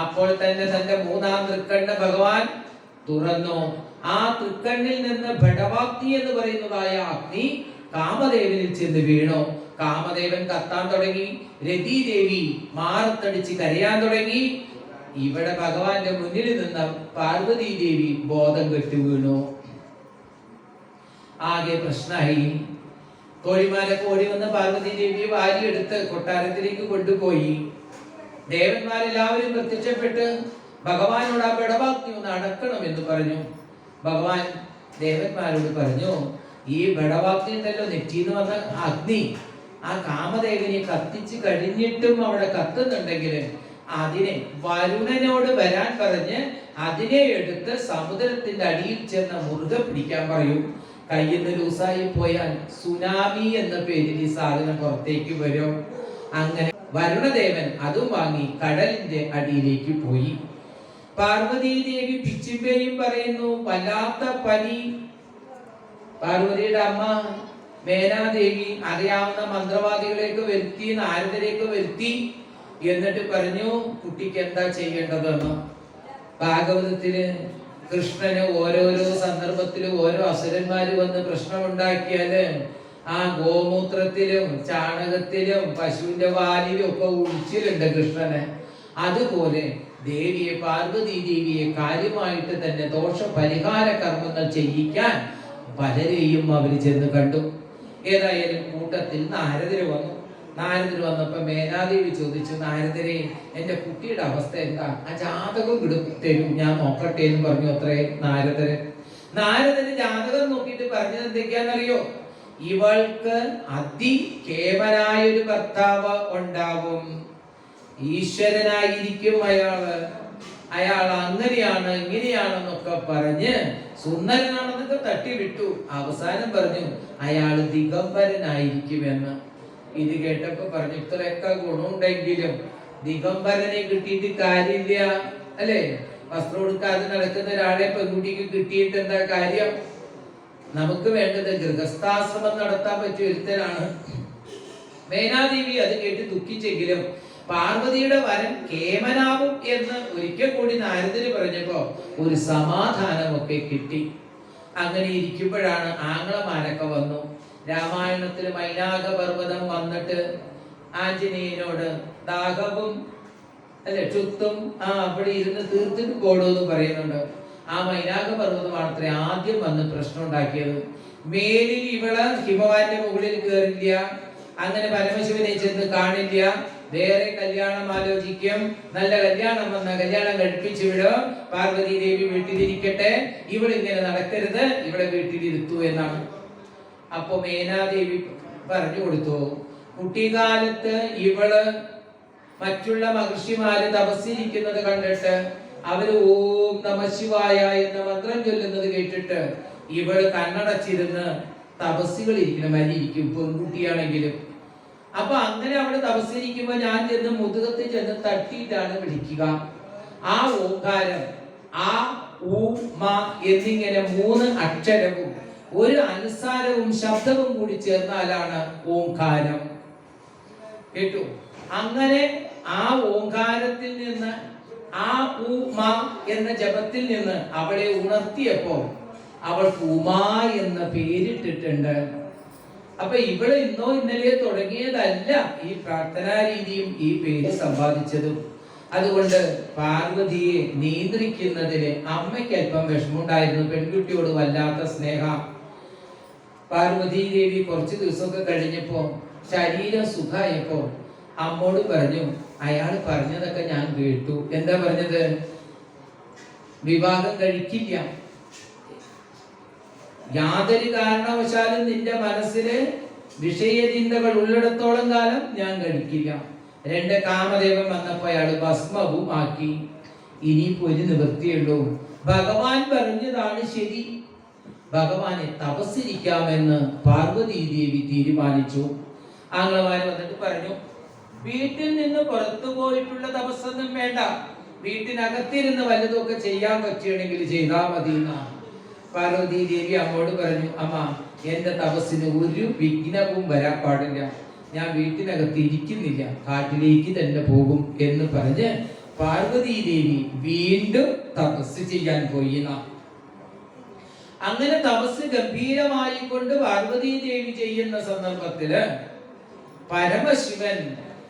അപ്പോൾ തന്നെ തന്റെ മൂന്നാം തൃക്കണ്ണ് ഭഗവാൻ തുറന്നു. ആ തൃക്കണ്ണിൽ നിന്ന് ഭടവാപ്തി എന്ന് പറയുന്നതായ അഗ്നി കാമദേവനിൽ ചെന്ന് വീണു. കാമദേവൻ കത്താൻ തുടങ്ങി. രതിദേവി മാറത്തടിച്ച് കരയാൻ തുടങ്ങി. ഇവിടെ ഭഗവാന്റെ മുന്നിൽ നിന്ന് പാർവതി ദേവി ബോധം കെട്ടു വീണു. ആകെ പ്രശ്നമായി. കോഴിമാരൊക്കെ ഓടി വന്ന് പാർവതി ദേവിയെ വാരിയെടുത്ത് കൊട്ടാരത്തിലേക്ക് കൊണ്ടുപോയി. ദേവന്മാരെല്ലാവരും പ്രത്യക്ഷപ്പെട്ട് ഭഗവാനോട് ആ ബടവാഗ്നി ഒന്ന് അടക്കണം എന്ന് പറഞ്ഞു. ഭഗവാൻ ദേവന്മാരോട് പറഞ്ഞു ഈ ബടവാഗ്നി ഉണ്ടല്ലോ നെറ്റിന്ന് വന്ന അഗ്നി. ആ കാമദേവനെ കത്തിച്ച് കഴിഞ്ഞിട്ടും അവിടെ കത്തുന്നുണ്ടെങ്കിൽ അതിനെ വരുണനോട് വരാൻ പറഞ്ഞ് അതിനെ എടുത്ത് സമുദ്രത്തിന്റെ അടിയിൽ ചെന്ന മുറുകെ പിടിക്കാൻ പറയും. കയ്യിൽ നിന്ന് ലൂസായി പോയാൽ സുനാമി എന്ന പേരിൽ ഈ സാധനം പുറത്തേക്ക് വരും. അങ്ങനെ വരുണദേവൻ അതും വാങ്ങി കടലിന്റെ അടിയിലേക്ക് പോയി. പാർവതി ദേവി പിച്ചിമ്പേയും പറയുന്നു വല്ലാത്ത പനി. പാർവതിയുടെ അമ്മ മേനാദേവി അറിയാവുന്ന മന്ത്രവാദികളെയൊക്കെ വരുത്തി നാരദരെയൊക്കെ വരുത്തി എന്നിട്ട് പറഞ്ഞു കുട്ടിക്ക് എന്താ ചെയ്യേണ്ടതെന്ന്? ഭാഗവതത്തിൽ കൃഷ്ണന് ഓരോരോ സന്ദർഭത്തിലും ഓരോ അസുരന്മാര് വന്ന് പ്രശ്നമുണ്ടാക്കിയാൽ ആ ഗോമൂത്രത്തിലും ചാണകത്തിലും പശുവിന്റെ വാലിലും ഒക്കെ ഒഴിച്ചിലുണ്ട് കൃഷ്ണന്. അതുപോലെ ദേവിയെ പാർവതി ദേവിയെ കാര്യമായിട്ട് തന്നെ ദോഷ പരിഹാര കർമ്മങ്ങൾ ചെയ്യിക്കാൻ പലരെയും അവർ ചെന്ന് കണ്ടു. ഏതായാലും കൂട്ടത്തിൽ നാരദര് വന്നു. നാരദര് വന്നപ്പോ മേനാദേവി ചോദിച്ചു നാരദരെ എന്റെ കുട്ടിയുടെ അവസ്ഥ എന്താ? ആ ജാതകം കിടത്തരും തരും. ഞാൻ നോക്കട്ടെ എന്ന് പറഞ്ഞു അത്രേ നാരദര്. നാരദര് ജാതകം നോക്കിയിട്ട് പറഞ്ഞത് എന്തൊക്കെയാണെന്നറിയോ? ഇവൾക്ക് അതികേവനായ ഒരു ഭർത്താവ് ഉണ്ടാവും. ഈശ്വരനായിരിക്കും അയാൾ. അയാൾ അങ്ങനെയാണ് ഇങ്ങനെയാണെന്നൊക്കെ പറഞ്ഞ് സുന്ദരനാണെന്നൊക്കെ തട്ടിവിട്ടു. അവസാനം പറഞ്ഞു അയാൾ ദിഗംബരനായിരിക്കുമെന്ന്. ഇത് കേട്ടപ്പോ പറഞ്ഞു ഇത്രയൊക്കെ ഗുണമുണ്ടെങ്കിലും ദിഗംബരനെ കിട്ടിയിട്ട് കാര്യമില്ല. അല്ലേ? വസ്ത്രം കൊടുക്കാതെ നടക്കുന്ന ഒരാളെ പെൺകുട്ടിക്ക് കിട്ടിയിട്ട് എന്താ കാര്യം? നമുക്ക് വേണ്ടത് ഗൃഹസ്ഥാശ്രമം നടത്താൻ പറ്റിയ ഒരുത്തനാണ്. മേനാദേവി അത് കേട്ട് ദുഃഖിച്ചെങ്കിലും പാർവതിയുടെ വരം കേമനാവും എന്ന് ഒരിക്കൽ കൂടി നാരദന് പറഞ്ഞപ്പോ ഒരു സമാധാനമൊക്കെ കിട്ടി. അങ്ങനെ ഇരിക്കുമ്പോഴാണ് ആംഗ്ലമാരൊക്കെ വന്നു. രാമായണത്തിൽ മൈനാക പർവതം വന്നിട്ട് ആഞ്ജനേയനോട് ദാഹവും അല്ലെ ചുത്തും ആ അവിടെ ഇരുന്ന് തീർത്തിട്ട് പോടുമെന്ന് എന്ന് പറയുന്നുണ്ട്. ആ മൈനാക പർവതമാണ് അത്ര ആദ്യം വന്ന് പ്രശ്നം ഉണ്ടാക്കിയത് മേലിൽ ഇവൾ ഹിമവാന്റെ മുകളിൽ കയറില്ല അങ്ങനെ പരമശിവനെ ചെന്ന് കാണില്ല. വേറെ കല്യാണം ആലോചിക്കും. നല്ല കല്യാണം വന്ന കല്യാണം കഴിപ്പിച്ചു വിടും. പാർവതി ദേവി വീട്ടിലിരിക്കട്ടെ. ഇവളിങ്ങനെ നടക്കരുത്. ഇവിടെ വീട്ടിലിരുത്തു എന്നാണ്. അപ്പൊ മേനാദേവി പറഞ്ഞു കൊടുത്തു കുട്ടിക്കാലത്ത് ഇവൾ മറ്റുള്ള മഹർഷിമാര് തപസ്സിരിക്കുന്നത് കണ്ടിട്ട് അവർ ഓം നമ ശിവായ എന്ന മന്ത്രം ചൊല്ലുന്നത് കേട്ടിട്ട് ഇവൾ കണ്ണടച്ചിരുന്ന് തപസ്സികൾ ഇരിക്കും പെൺകുട്ടിയാണെങ്കിലും. അപ്പൊ അങ്ങനെ അവൾ തപസ്സിരിക്കുമ്പോൾ ഞാൻ ചെന്ന് മുതുകത്തിൽ ചെന്ന് തട്ടിയിട്ടാണ് വിളിക്കുക ആ ഓകാരം ആ ഊ മ എന്നിങ്ങനെ മൂന്ന് അക്ഷരവും ഒരു അനുസാരവും ശബ്ദവും കൂടി ചേർന്നാലാണ് ഓങ്കാരം കേട്ടു? അങ്ങനെ ആ ഓങ്കാരത്തിൽ നിന്ന് ആ ഉമ എന്ന ജപത്തിൽ നിന്ന് അവളെ ഉണർത്തിയപ്പോൾ അവൾക്ക് ഉമാ എന്ന പേരിട്ടിട്ടുണ്ട്. അപ്പൊ ഇവിടെ ഇന്നോ ഇന്നലെയോ തുടങ്ങിയതല്ല ഈ പ്രാർത്ഥനാ രീതിയും ഈ പേര് സമ്പാദിച്ചതും. അതുകൊണ്ട് പാർവതിയെ നിയന്ത്രിക്കുന്നതിന് അമ്മയ്ക്ക് അല്പം വിഷമമുണ്ടായിരുന്നു. പെൺകുട്ടിയോട് വല്ലാത്ത സ്നേഹം. പാർവതി ദേവി കുറച്ച് ദിവസമൊക്കെ കഴിഞ്ഞപ്പോ ശരീരം സുഖമായപ്പോ അമ്മോട് പറഞ്ഞു അയാൾ പറഞ്ഞതൊക്കെ ഞാൻ കേട്ടു. എന്താ പറഞ്ഞത്? വിവാഹം കഴിക്കില്ല. യാതൊരു കാരണവശാലും നിന്റെ മനസ്സിൽ വിഷയചിന്തകൾ ഉള്ളിടത്തോളം കാലം ഞാൻ കഴിക്കില്ല. രണ്ട് കാമദേവൻ വന്നപ്പോ അയാൾ ഭസ്മവും ആക്കി. ഇനിയിപ്പോ ഒരു നിവൃത്തിയുള്ളൂ ഭഗവാൻ പറഞ്ഞതാണ് ശരി. ഭഗവാനെ തപസ്സിരിക്കാമെന്ന് പാർവതി ദേവി തീരുമാനിച്ചു. ആംഗ്ലമാര് വന്നിട്ട് പറഞ്ഞു വീട്ടിൽ നിന്ന് പുറത്തു പോയിട്ടുള്ള തപസ്സൊന്നും വേണ്ട. വീട്ടിനകത്തിരുന്ന് വല്ലതൊക്കെ ചെയ്യാൻ പറ്റുകയാണെങ്കിൽ ചെയ്താൽ മതി പാർവതി ദേവി അമ്മോട് പറഞ്ഞു അമ്മ എന്റെ തപസ്സിന് ഒരു വിഘ്നവും വരാൻ പാടില്ല. ഞാൻ വീട്ടിനകത്ത് ഇരിക്കുന്നില്ല. കാട്ടിലേക്ക് തന്നെ പോകും എന്ന് പറഞ്ഞ് പാർവതി ദേവി വീണ്ടും തപസ് ചെയ്യാൻ പോയി. അങ്ങനെ തപസ് ഗംഭീരമായി കൊണ്ട് പാർവതി ദേവി ചെയ്യുന്ന സന്ദർഭത്തിൽ പരമശിവൻ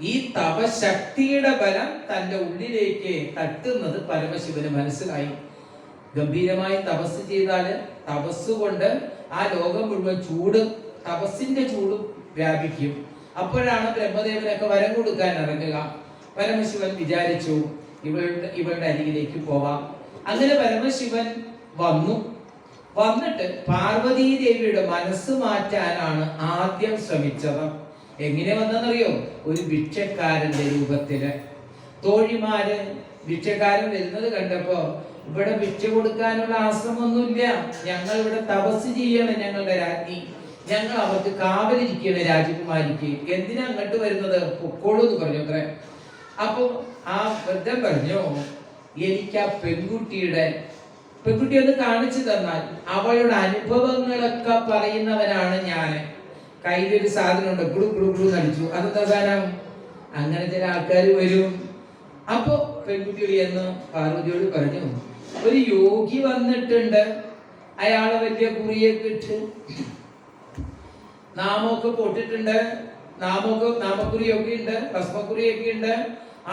ഈ തപശക്തിയുടെ ബലം തന്റെ ഉള്ളിലേക്ക് തട്ടുന്നത് പരമശിവന് മനസ്സിലായി. ഗംഭീരമായി തപസ് ചെയ്താൽ തപസ് കൊണ്ട് ആ ലോകം മുഴുവൻ ചൂട് തപസ്സിന്റെ ചൂട് വ്യാപിക്കും. അപ്പോഴാണ് ബ്രഹ്മദേവനൊക്കെ വരം കൊടുക്കാൻ ഇറങ്ങുക. പരമശിവൻ വിചാരിച്ചു ഇവളുടെ ഇവളുടെ അരികിലേക്ക് പോവാം. അങ്ങനെ പരമശിവൻ വന്നു. വന്നിട്ട് പാർവതീ ദേവിയുടെ മനസ്സ് മാറ്റാനാണ് ആദ്യം ശ്രമിച്ചത്. എങ്ങനെ വന്നെന്നറിയോ ഒരു ഭിക്ഷക്കാരന്റെ രൂപത്തിൽ. തോഴിമാര് ഭിക്ഷക്കാരൻ വരുന്നത് കണ്ടപ്പോ ഇവിടെ ഭിക്ഷ കൊടുക്കാനുള്ള ആശ്രമൊന്നുമില്ല. ഞങ്ങൾ ഇവിടെ തപസ് ചെയ്യണം ഞങ്ങളുടെ രാജ്ഞി. ഞങ്ങൾ അവർക്ക് കാവലിരിക്കുകയാണ് രാജകുമാരിക്ക്. എന്തിനാ അങ്ങോട്ട് വരുന്നത്? പൊക്കോളൂ എന്ന് പറഞ്ഞു അത്ര. അപ്പൊ ആ വൃദ്ധൻ പറഞ്ഞു എനിക്ക് ആ പെൺകുട്ടിയുടെ പെൺകുട്ടി ഒന്ന് കാണിച്ചു തന്നാൽ അവളുടെ അനുഭവങ്ങളൊക്കെ പറയുന്നവനാണ് ഞാൻ കയ്യിലൊരു സാധനം ഉണ്ട് കുളു കുളു കുളു നടിച്ചു അതെന്താ സാധനം? അങ്ങനെ ചില ആൾക്കാർ വരും. അപ്പോ പെൺകുട്ടിയോട് എന്ന് പാർവതിയോട് പറഞ്ഞു ഒരു യോഗി വന്നിട്ടുണ്ട്. അയാളെ വലിയ കുറിയൊക്കെ ഇട്ട് നാമൊക്കെ പൊട്ടിട്ടുണ്ട്. നാമൊക്കെ നാമക്കുറിയൊക്കെ ഉണ്ട് ഭസ്മക്കുറിയൊക്കെ ഉണ്ട്.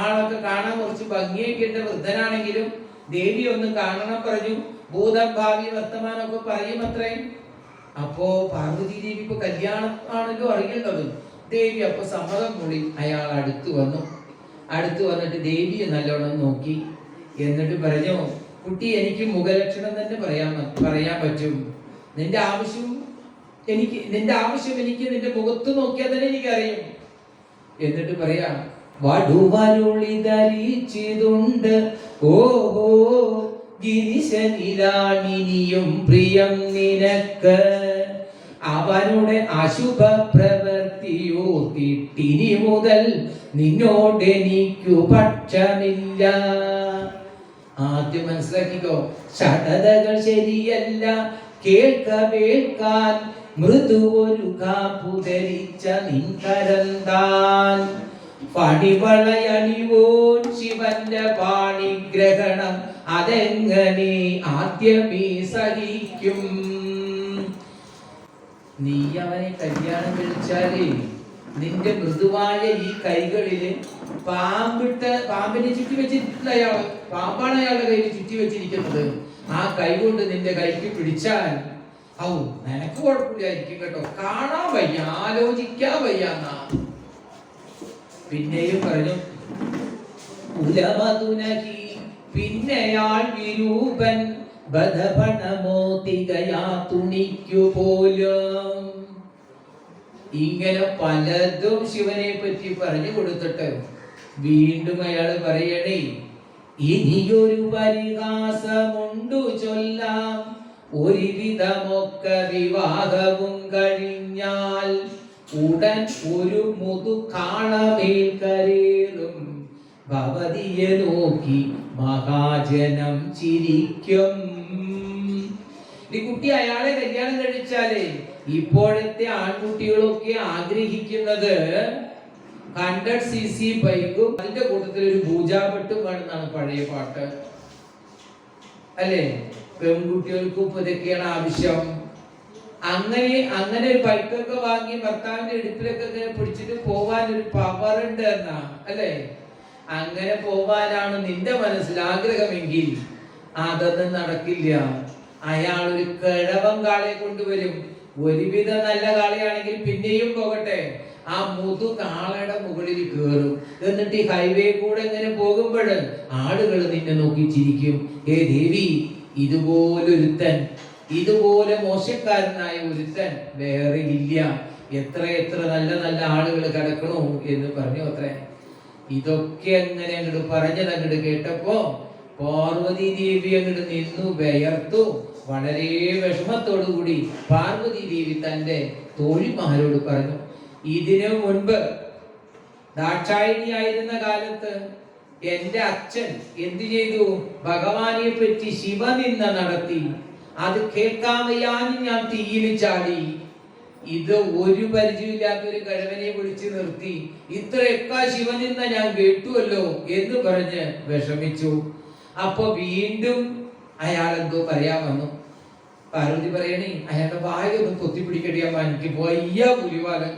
ആളൊക്കെ കാണാൻ കുറച്ച് ഭംഗിയൊക്കെ ഉണ്ട്. വൃദ്ധനാണെങ്കിലും ദേവി ഒന്ന് കാണണം പറഞ്ഞു. ഭൂതം ഭാവി വർത്തമാനമൊക്കെ പറയും അത്രയും. അപ്പോ പാർവതി ദേവി ഇപ്പൊ കല്യാണം ആണല്ലോ അറിയേണ്ടത്. ദേവി അപ്പൊ സമ്മതം കൂടി അയാൾ അടുത്തു വന്നു. അടുത്തു വന്നിട്ട് ദേവിയെ നല്ലോണം നോക്കി. എന്നിട്ട് പറഞ്ഞു കുട്ടി എനിക്ക് മുഖലക്ഷണം തന്നെ പറയാൻ പറയാൻ പറ്റും. നിന്റെ ആവശ്യം എനിക്ക് നിന്റെ ആവശ്യം എനിക്ക് നിന്റെ മുഖത്ത് നോക്കിയാൽ തന്നെ എനിക്കറിയും. എന്നിട്ട് പറയാ വടുവരുളി ധരിച്ചതുണ്ട് ഓഹോ ഗിരിശനിലാണിനിയും പ്രിയം നിനക്ക്. അവനുടെ അശുഭ പ്രവൃത്തിയോർത്തിട്ടിനി മുതൽ നിന്നോടെനിക്കു പക്ഷമില്ല. ആദ്യം മനസ്സിലാക്കിക്കോ ശതകൾ ശരിയല്ല. കേൾക്ക വേൾക്കാൻ. ഒരു കാപ്പുധരിച്ച നിൻകരന്താൻ. പടിവളയണിവോ ശിവന്റെ പാണിഗ്രഹണം അതെങ്ങനെ ആദ്യമേ സഹിക്കും? നീ അവനെ കല്യാണം കഴിച്ചാലേ നിന്റെ മൃദുവായ ഈ കൈകളിൽ പാമ്പിട്ട പാമ്പിനെ ചുറ്റി വെച്ചിട്ടില്ല അയാൾ. പാമ്പാണ് അയാളുടെ കയ്യിൽ ചുറ്റി വെച്ചിരിക്കുന്നത്. ആ കൈ കൊണ്ട് നിന്റെ കൈക്ക് പിടിച്ചാൽ ഔ നിനക്ക് കുഴപ്പമില്ലായിരിക്കും കേട്ടോ. കാണാൻ വയ്യ ആലോചിക്കാൻ വയ്യ എന്നാ. പിന്നെയും പറഞ്ഞു ഉലമതുനഹി പിന്നെയാൾ വിരൂപൻ ബധപണമോ തികയാ തുണിക്കു പോലും ഇങ്ങനെ പലതും ശിവനെ പറ്റി പറഞ്ഞു കൊടുത്തിട്ട് വീണ്ടും അയാൾ പറയണേ ഇനിയൊരു പരിഹാസമുണ്ടു ചൊല്ലാം. ഒരുവിധമൊക്കെ വിവാഹവും കഴിഞ്ഞാൽ ഉടൻ ഒരു മുതു കാളമേൽ കരേറും. ഭവതിയെ നോക്കി മഹാജനം ചിരിക്കും. ഈ കുട്ടി അയാളെ കല്യാണം കഴിച്ചാലേ ഇപ്പോഴത്തെ ആൺകുട്ടികളൊക്കെ ആഗ്രഹിക്കുന്നത് ഹൺഡ്രഡ് സി സി ബൈക്കും അതിന്റെ കൂട്ടത്തിൽ ഒരു പൂജാപെട്ടും വേണമെന്നാണ് പഴയ പാട്ട്. അല്ലേ? പെൺകുട്ടികൾക്കും ഇതൊക്കെയാണ് ആവശ്യം. അങ്ങനെ അങ്ങനെ ഒരു ബൈക്കൊക്കെ വാങ്ങി ഭർത്താവിന്റെ ഇടുപ്പിലൊക്കെ പിടിച്ചിട്ട് പോവാൻ ഒരു പവർ ഉണ്ട് എന്നാ അല്ലേ? അങ്ങനെ പോവാനാണ് നിന്റെ മനസ്സിൽ ആഗ്രഹമെങ്കിൽ അതൊന്നും നടക്കില്ല. അയാൾ ഒരു കിഴവൻ കാളയെ കൊണ്ടുവരും. ഒരുവിധ നല്ല കാളയാണെങ്കിൽ പിന്നെയും പോകട്ടെ. ആ മുതു കാളയുടെ മുകളിൽ കയറും. എന്നിട്ട് ഈ ഹൈവേ കൂടെ ഇങ്ങനെ പോകുമ്പോൾ ആളുകൾ നിന്നെ നോക്കി ചിരിക്കും. ഏ ദേവി ഇതുപോലൊരുത്തൻ ഇതുപോലെ മോശക്കാരനായ ഒരുത്തൻ വേറെ ഇല്ല. എത്ര എത്ര നല്ല നല്ല ആളുകൾ കിടക്കണു എന്ന് പറഞ്ഞു അത്രേ. ഇതൊക്കെ അങ്ങനെ അങ്ങോട്ട് പറഞ്ഞത് അങ്ങോട്ട് കേട്ടപ്പോ പാർവതി ദേവി അങ്ങോട്ട് നിന്നു വിയർത്തു. വളരെ വിഷമത്തോടു കൂടി പാർവതി ദേവി തന്റെ തോഴിമാരോട് പറഞ്ഞു ഇതിനു മുൻപ് ദാക്ഷായണിയായിരുന്ന കാലത്ത് എന്റെ അച്ഛൻ എന്തു ചെയ്തു? ഭഗവാനെ പറ്റി ശിവനിന്ദ നടത്തി. അത് കേൾക്കാൻ ഞാൻ തീയിൽ ചാടി. ഇത് ഒരു പരിചയമില്ലാത്ത ഒരു കഴിവനെ വിളിച്ചു നിർത്തി ഇത്രയൊക്കെ ശിവനിന്ന ഞാൻ കേട്ടുവല്ലോ എന്ന് പറഞ്ഞ് വിഷമിച്ചു. അപ്പൊ വീണ്ടും അയാൾ എന്തോ പറയാൻ വന്നു. പാർവതി പറയണേ അയാളുടെ വായൊന്ന് പൊത്തിപ്പിടിക്കടിയമ്മ എനിക്ക് വയ്യ പുലിവാലൻ.